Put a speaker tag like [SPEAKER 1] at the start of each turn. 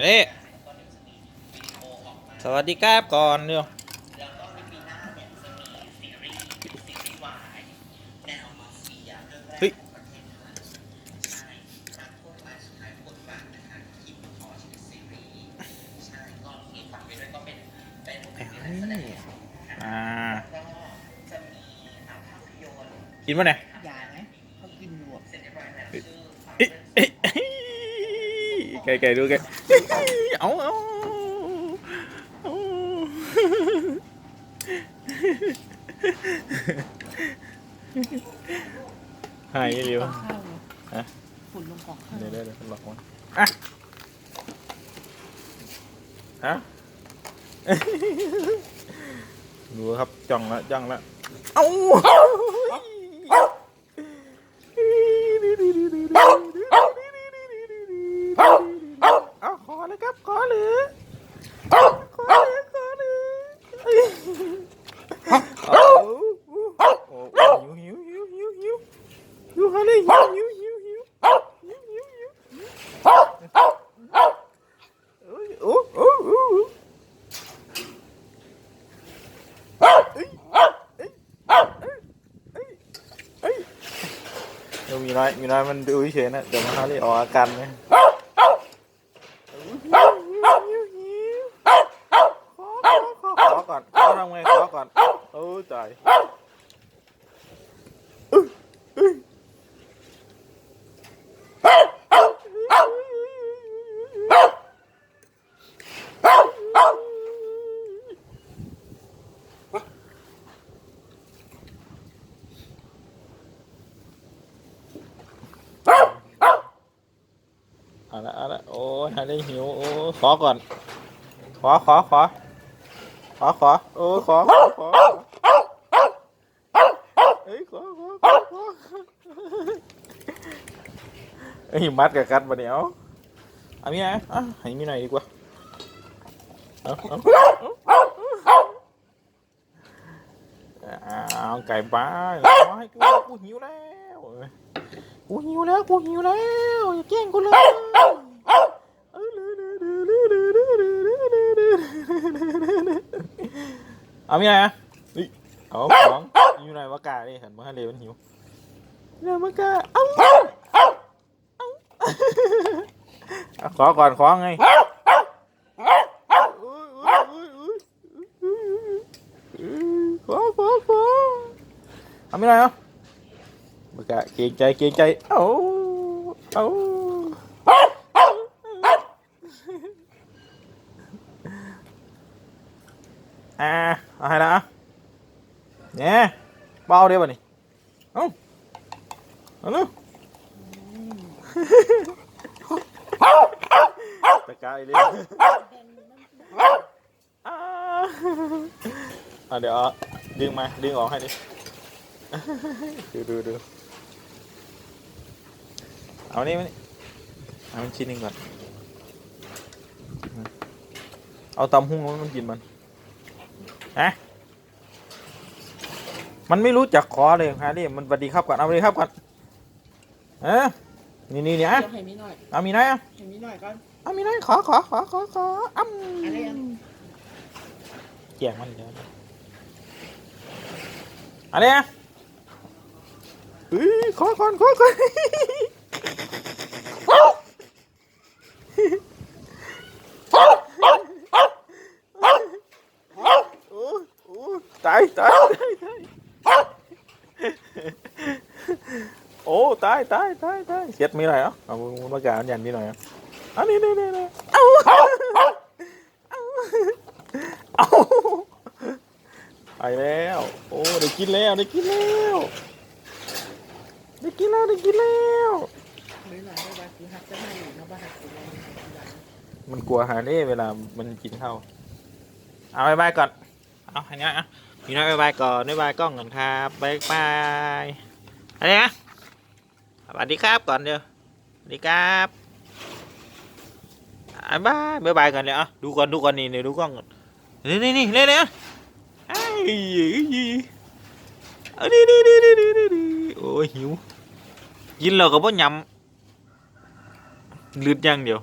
[SPEAKER 1] เอ๊ะสวัสดีครับก่อนเดี๋ยวเฮ้ยอ่ากินป่ะเนี่ย
[SPEAKER 2] อย่านะเขากินอยู่อะ
[SPEAKER 1] เอ๊ะเอ๊ะ ไก่ไก่ดูไก่เอาเอาเอาหายเร็ว
[SPEAKER 2] กล่องข้าวเลย
[SPEAKER 1] ฮะ
[SPEAKER 2] ฝุ่นลงกล่องข้าว
[SPEAKER 1] เดี๋ยวเดี๋ยวเดี๋ยวหลอกมันอะฮะดูครับจ้องแล้วจ้องแล้วเอาเอาขอเลยครับขอเลยขอเลยขอเลยเอาโอ้หิวหิวหิวหิวหิวหิวขอเลยหิวหิวหิวหิว โอ้โอ้โอ้เดี๋ยวมีน้อยมีน้อยมันดูเฉยนะเดี๋ยวมันเขาเลยออกอาการไหมขอก่อนขอทำไงขอก่อนโอ้ตาย เอาละเอาละโอ้ยหาได้หิวโอ้ขอก่อน ขอขอขอขอขอโอ้ขอขอขอเฮ้ยขอขอขอขอเอ้ยมัดกับกัดปะเนี่ยเอาเอามีไหนอะให้มีหน่อยดีกว่าเอาเอาไก่บ้าขอให้กูกูหิวแล้วกูหิวแล้วกูหิวแล้วอย่าแกล้งกูเลย เอามีอะไรอะเฮ้ยเอาของอยู่ไหนวะกาดิหันมาให้เลยมันหิวไหนวะกาเอาเอาขอก่อนขอไงขอขอขอเอามีอะไรอะบกะเกรงใจเกรงใจ เอ้าเอ้าอ่าเอาให้ละอะเนี่ย เบาเดียวบ่นี่เอ้าเอาลูกตะกายเลยอ่าอะเดี๋ยวเอาดึงมาดึงออกให้ดิดูดูดูเอานี่มานี่เอามันชิ้นหนึ่งก่อน เอาตำหุ้งแล้วมันกินมันฮะ มันไม่รู้จักขอเลยฮะนี่มันสวัสดีครับก่อนเอาสวัสดีครับก่อนเออนี่นี่เนี่ย
[SPEAKER 2] เดี๋ยวให้มีหน่อย
[SPEAKER 1] เอามีน้อยอะ
[SPEAKER 2] ให้มีหน่อยก่อน
[SPEAKER 1] เอามีน้อยขอขอขอขอขออ้ำ
[SPEAKER 2] อะไรอะ
[SPEAKER 1] เกี่ยงมันเดี๋ยวอันนี้อะเฮ้ยขอก่อนขอก่อนโอ้โอ้ตายตายตายตาย โอ้ตายตายตายตายเช็ดมีอะไรอะเอามากาอันยันมีหน่อยอะอันนี้นี่นี่นี่เอาเอาเอาเอาไปแล้ว โอ้ได้กินแล้วได้กินแล้วได้กินแล้วได้กินแล้ว
[SPEAKER 2] ไม่หน่อยได้บาสีฮักจะให้อยู่นะบ้านฮักสีแดง
[SPEAKER 1] มันกลัวหาเน่เวลามันกินข้าวเอาบายบายก่อนเอาอันนี้อะมีน้อยบายบายก่อนบายบายกล้องก่อนครับบายบายอะไรนะ สวัสดีครับก่อนเดียวสวัสดีครับบายบายบายบายกันเลยอะดูก่อนดูก่อนนี่นี่ดูกล้องนี่นี่นี่เร็วเร็วไอ้ยเอานี่นี่นี่นี่นี่นี่โอ้ยหิวกินแล้วก็บ่ยำลืดอย่างเดียว